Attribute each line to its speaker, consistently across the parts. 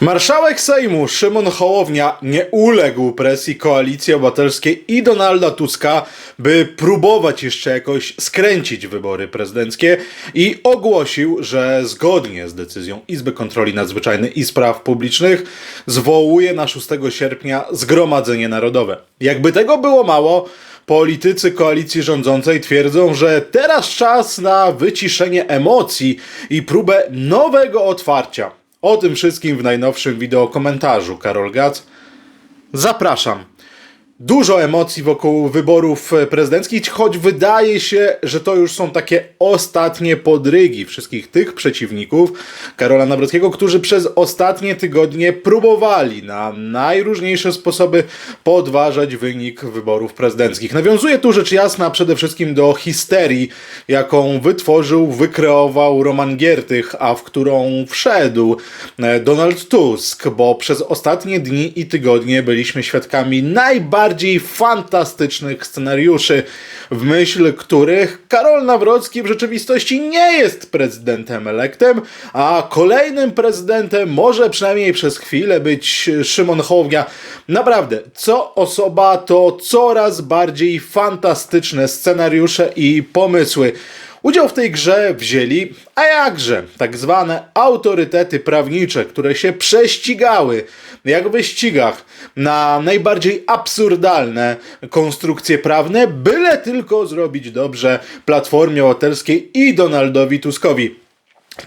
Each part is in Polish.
Speaker 1: Marszałek Sejmu Szymon Hołownia nie uległ presji Koalicji Obywatelskiej i Donalda Tuska, by próbować jeszcze jakoś skręcić wybory prezydenckie i ogłosił, że zgodnie z decyzją Izby Kontroli Nadzwyczajnej i Spraw Publicznych zwołuje na 6 sierpnia Zgromadzenie Narodowe. Jakby tego było mało, Politycy koalicji rządzącej twierdzą, że teraz czas na wyciszenie emocji i próbę nowego otwarcia. O tym wszystkim w najnowszym wideo komentarzu. Karol Gac. Zapraszam. Dużo emocji wokół wyborów e, prezydenckich, choć wydaje się, że to już są takie ostatnie podrygi wszystkich tych przeciwników Karola Nawrockiego, którzy przez ostatnie tygodnie próbowali na najróżniejsze sposoby podważać wynik wyborów prezydenckich. Nawiązuje tu rzecz jasna przede wszystkim do histerii, jaką wytworzył, wykreował Roman Giertych, a w którą wszedł e, Donald Tusk, bo przez ostatnie dni i tygodnie byliśmy świadkami najbardziej fantastycznych scenariuszy, w myśl których Karol Nawrocki w rzeczywistości nie jest prezydentem elektem, a kolejnym prezydentem może przynajmniej przez chwilę być Szymon Hołownia. Naprawdę, co osoba to coraz bardziej fantastyczne scenariusze i pomysły. Udział w tej grze wzięli, a jakże, tak zwane autorytety prawnicze, które się prześcigały jak w wyścigach na najbardziej absurdalne konstrukcje prawne, byle tylko zrobić dobrze Platformie Obywatelskiej i Donaldowi Tuskowi.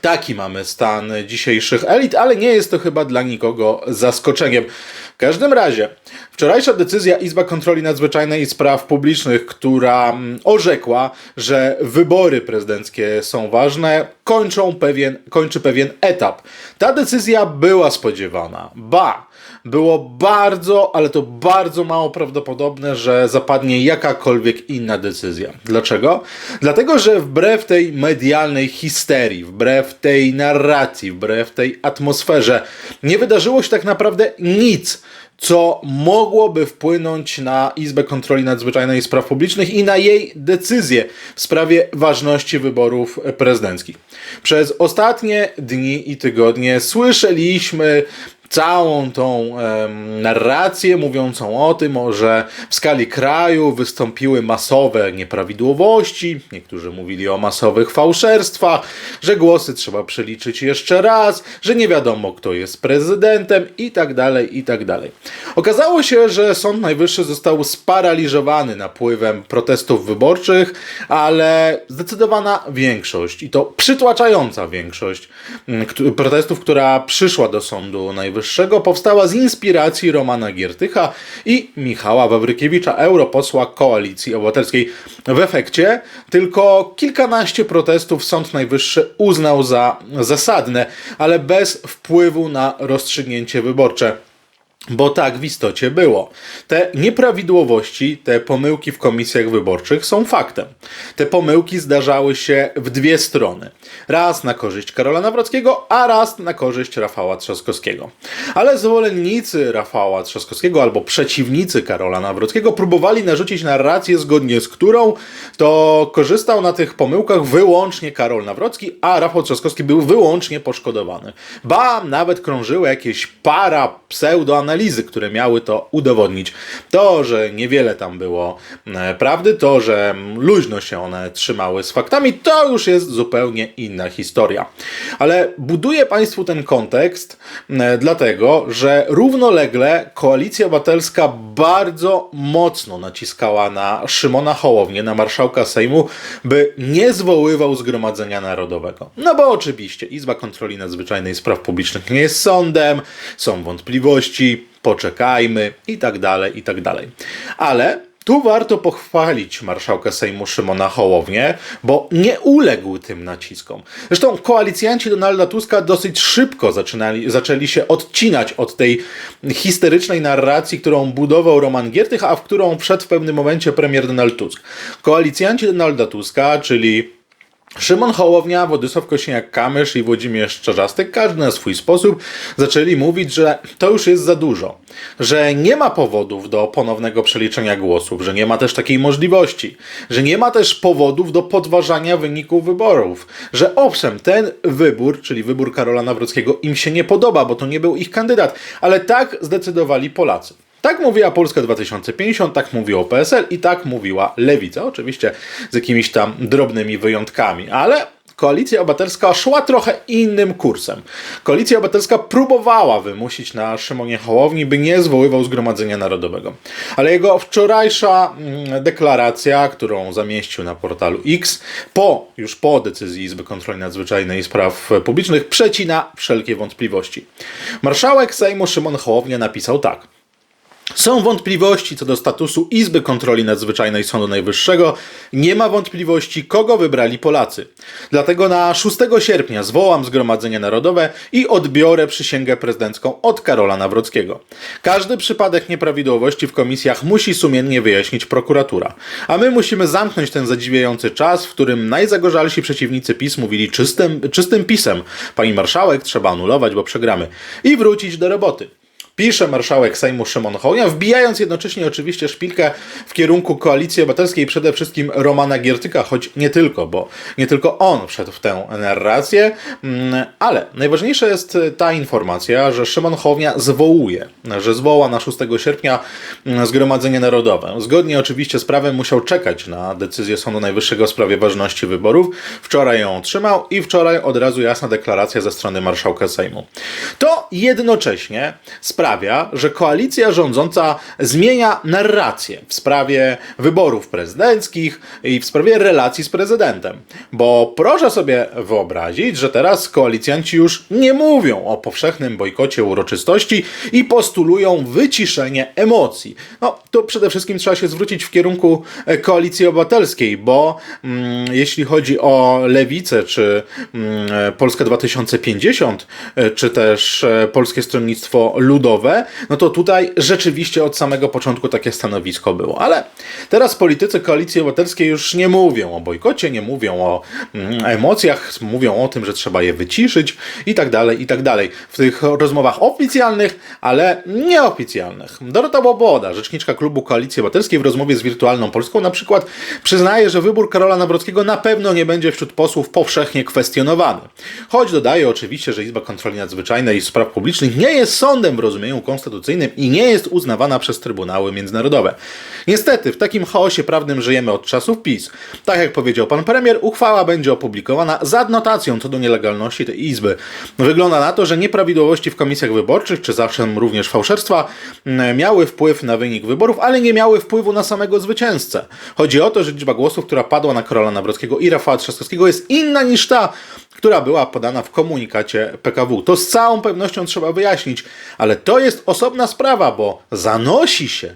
Speaker 1: Taki mamy stan dzisiejszych elit, ale nie jest to chyba dla nikogo zaskoczeniem. W każdym razie, wczorajsza decyzja Izba Kontroli Nadzwyczajnej i Spraw Publicznych, która mm, orzekła, że wybory prezydenckie są ważne, kończą pewien, kończy pewien etap. Ta decyzja była spodziewana. Ba! Było bardzo, ale to bardzo mało prawdopodobne, że zapadnie jakakolwiek inna decyzja. Dlaczego? Dlatego, że wbrew tej medialnej histerii, wbrew tej narracji, wbrew tej atmosferze, nie wydarzyło się tak naprawdę nic, co mogłoby wpłynąć na Izbę Kontroli Nadzwyczajnej i Spraw Publicznych i na jej decyzję w sprawie ważności wyborów prezydenckich. Przez ostatnie dni i tygodnie słyszeliśmy całą tą narrację mówiącą o tym, że w skali kraju wystąpiły masowe nieprawidłowości, niektórzy mówili o masowych fałszerstwach, że głosy trzeba przeliczyć jeszcze raz, że nie wiadomo kto jest prezydentem i tak dalej, i tak dalej. Okazało się, że Sąd Najwyższy został sparaliżowany napływem protestów wyborczych, ale zdecydowana większość i to przytłaczająca większość protestów, która przyszła do Sądu Najwyższego, powstała z inspiracji Romana Giertycha i Michała Wawrykiewicza, europosła Koalicji Obywatelskiej. W efekcie tylko kilkanaście protestów Sąd Najwyższy uznał za zasadne, ale bez wpływu na rozstrzygnięcie wyborcze. Bo tak w istocie było. Te nieprawidłowości, te pomyłki w komisjach wyborczych są faktem. Te pomyłki zdarzały się w dwie strony. Raz na korzyść Karola Nawrockiego, a raz na korzyść Rafała Trzaskowskiego. Ale zwolennicy Rafała Trzaskowskiego albo przeciwnicy Karola Nawrockiego próbowali narzucić narrację, zgodnie z którą to korzystał na tych pomyłkach wyłącznie Karol Nawrocki, a Rafał Trzaskowski był wyłącznie poszkodowany. Ba, nawet krążyły jakieś para pseudoanalizy, które miały to udowodnić. To, że niewiele tam było e, prawdy, to, że luźno się one trzymały z faktami, to już jest zupełnie inna historia. Ale buduję Państwu ten kontekst e, dlatego, że równolegle Koalicja Obywatelska bardzo mocno naciskała na Szymona Hołownię, na marszałka Sejmu, by nie zwoływał Zgromadzenia Narodowego. No bo oczywiście Izba Kontroli Nadzwyczajnej Spraw Publicznych nie jest sądem, są wątpliwości, poczekajmy i tak dalej, i tak dalej. Ale tu warto pochwalić marszałka Sejmu Szymona Hołownię, bo nie uległ tym naciskom. Zresztą koalicjanci Donalda Tuska dosyć szybko zaczynali, zaczęli się odcinać od tej histerycznej narracji, którą budował Roman Giertych, a w którą wszedł w pewnym momencie premier Donald Tusk. Koalicjanci Donalda Tuska, czyli Szymon Hołownia, Władysław Kosiniak-Kamysz i Włodzimierz Czarzasty, każdy na swój sposób, zaczęli mówić, że to już jest za dużo, że nie ma powodów do ponownego przeliczenia głosów, że nie ma też takiej możliwości, że nie ma też powodów do podważania wyników wyborów, że owszem, ten wybór, czyli wybór Karola Nawrockiego, im się nie podoba, bo to nie był ich kandydat, ale tak zdecydowali Polacy. Tak mówiła Polska 2050, tak mówiło PSL i tak mówiła Lewica. Oczywiście z jakimiś tam drobnymi wyjątkami, ale Koalicja Obywatelska szła trochę innym kursem. Koalicja Obywatelska próbowała wymusić na Szymonie Hołowni, by nie zwoływał Zgromadzenia Narodowego. Ale jego wczorajsza mm, deklaracja, którą zamieścił na portalu X, po, już po decyzji Izby Kontroli Nadzwyczajnej i Spraw Publicznych, przecina wszelkie wątpliwości. Marszałek Sejmu Szymon Hołownia napisał tak. Są wątpliwości co do statusu Izby Kontroli Nadzwyczajnej Sądu Najwyższego. Nie ma wątpliwości, kogo wybrali Polacy. Dlatego na 6 sierpnia zwołam Zgromadzenie Narodowe i odbiorę przysięgę prezydencką od Karola Nawrockiego. Każdy przypadek nieprawidłowości w komisjach musi sumiennie wyjaśnić prokuratura. A my musimy zamknąć ten zadziwiający czas, w którym najzagorzalsi przeciwnicy PiS mówili czystym, czystym pisem. Pani marszałek trzeba anulować, bo przegramy. I wrócić do roboty pisze marszałek Sejmu Szymon Hołownia, wbijając jednocześnie oczywiście szpilkę w kierunku Koalicji Obywatelskiej, przede wszystkim Romana Giertyka, choć nie tylko, bo nie tylko on wszedł w tę narrację, mm, ale najważniejsza jest ta informacja, że Szymon Hołownia zwołuje, że zwoła na 6 sierpnia mm, Zgromadzenie Narodowe. Zgodnie oczywiście z prawem musiał czekać na decyzję Sądu Najwyższego w sprawie ważności wyborów. Wczoraj ją otrzymał i wczoraj od razu jasna deklaracja ze strony marszałka Sejmu. To jednocześnie sprawia, sprawia, że koalicja rządząca zmienia narrację w sprawie wyborów prezydenckich i w sprawie relacji z prezydentem. Bo proszę sobie wyobrazić, że teraz koalicjanci już nie mówią o powszechnym bojkocie uroczystości i postulują wyciszenie emocji. No, to przede wszystkim trzeba się zwrócić w kierunku e, koalicji obywatelskiej, bo mm, jeśli chodzi o lewicę, czy mm, e, Polskę 2050, e, czy też Polskie Stronnictwo Ludowe, no to tutaj rzeczywiście od samego początku takie stanowisko było. Ale teraz politycy Koalicji Obywatelskiej już nie mówią o bojkocie, nie mówią o mm, emocjach, mówią o tym, że trzeba je wyciszyć i tak dalej, i tak dalej. W tych rozmowach oficjalnych, ale nieoficjalnych. Dorota Boboda, rzeczniczka klubu Koalicji Obywatelskiej w rozmowie z Wirtualną Polską na przykład przyznaje, że wybór Karola Nawrockiego na pewno nie będzie wśród posłów powszechnie kwestionowany. Choć dodaje oczywiście, że Izba Kontroli Nadzwyczajnej i Spraw Publicznych nie jest sądem w rozumieniu rozumieniu konstytucyjnym i nie jest uznawana przez trybunały międzynarodowe. Niestety, w takim chaosie prawnym żyjemy od czasów PiS. Tak jak powiedział pan premier, uchwała będzie opublikowana z adnotacją co do nielegalności tej izby. Wygląda na to, że nieprawidłowości w komisjach wyborczych, czy zawsze również fałszerstwa, miały wpływ na wynik wyborów, ale nie miały wpływu na samego zwycięzcę. Chodzi o to, że liczba głosów, która padła na Karola Nawrockiego i Rafała Trzaskowskiego jest inna niż ta, która była podana w komunikacie PKW. To z całą pewnością trzeba wyjaśnić, ale to jest osobna sprawa, bo zanosi się,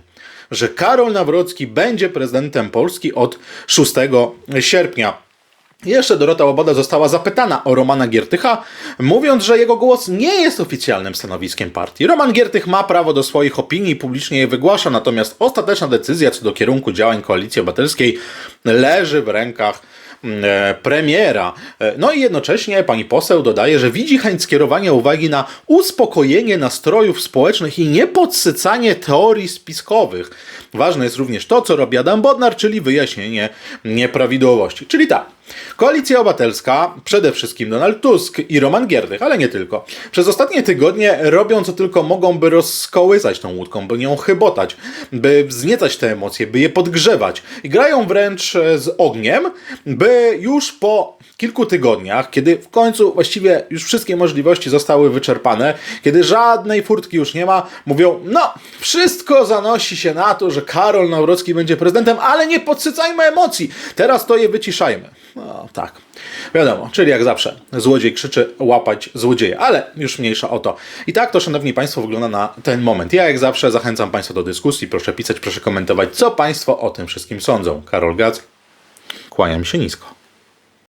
Speaker 1: że Karol Nawrocki będzie prezydentem Polski od 6 sierpnia. Jeszcze Dorota Łoboda została zapytana o Romana Giertycha, mówiąc, że jego głos nie jest oficjalnym stanowiskiem partii. Roman Giertych ma prawo do swoich opinii i publicznie je wygłasza, natomiast ostateczna decyzja co do kierunku działań Koalicji Obywatelskiej leży w rękach premiera. E, no i jednocześnie pani poseł dodaje, że widzi chęć skierowania uwagi na uspokojenie nastrojów społecznych i niepodsycanie teorii spiskowych. Ważne jest również to, co robi Adam Bodnar, czyli wyjaśnienie nieprawidłowości. Czyli tak, Koalicja Obywatelska, przede wszystkim Donald Tusk i Roman Gierdych, ale nie tylko, przez ostatnie tygodnie robią co tylko mogą, by rozkołysać tą łódką, by nią chybotać, by wzniecać te emocje, by je podgrzewać. I grają wręcz z ogniem, by już po kilku tygodniach, kiedy w końcu właściwie już wszystkie możliwości zostały wyczerpane, kiedy żadnej furtki już nie ma, mówią, no, wszystko zanosi się na to, że Karol Nawrocki będzie prezydentem, ale nie podsycajmy emocji, teraz to je wyciszajmy. No tak, wiadomo, czyli jak zawsze, złodziej krzyczy łapać złodzieja, ale już mniejsza o to. I tak to, szanowni państwo, wygląda na ten moment. Ja jak zawsze zachęcam państwa do dyskusji, proszę pisać, proszę komentować, co państwo o tym wszystkim sądzą. Karol Gac, kłaniam się nisko.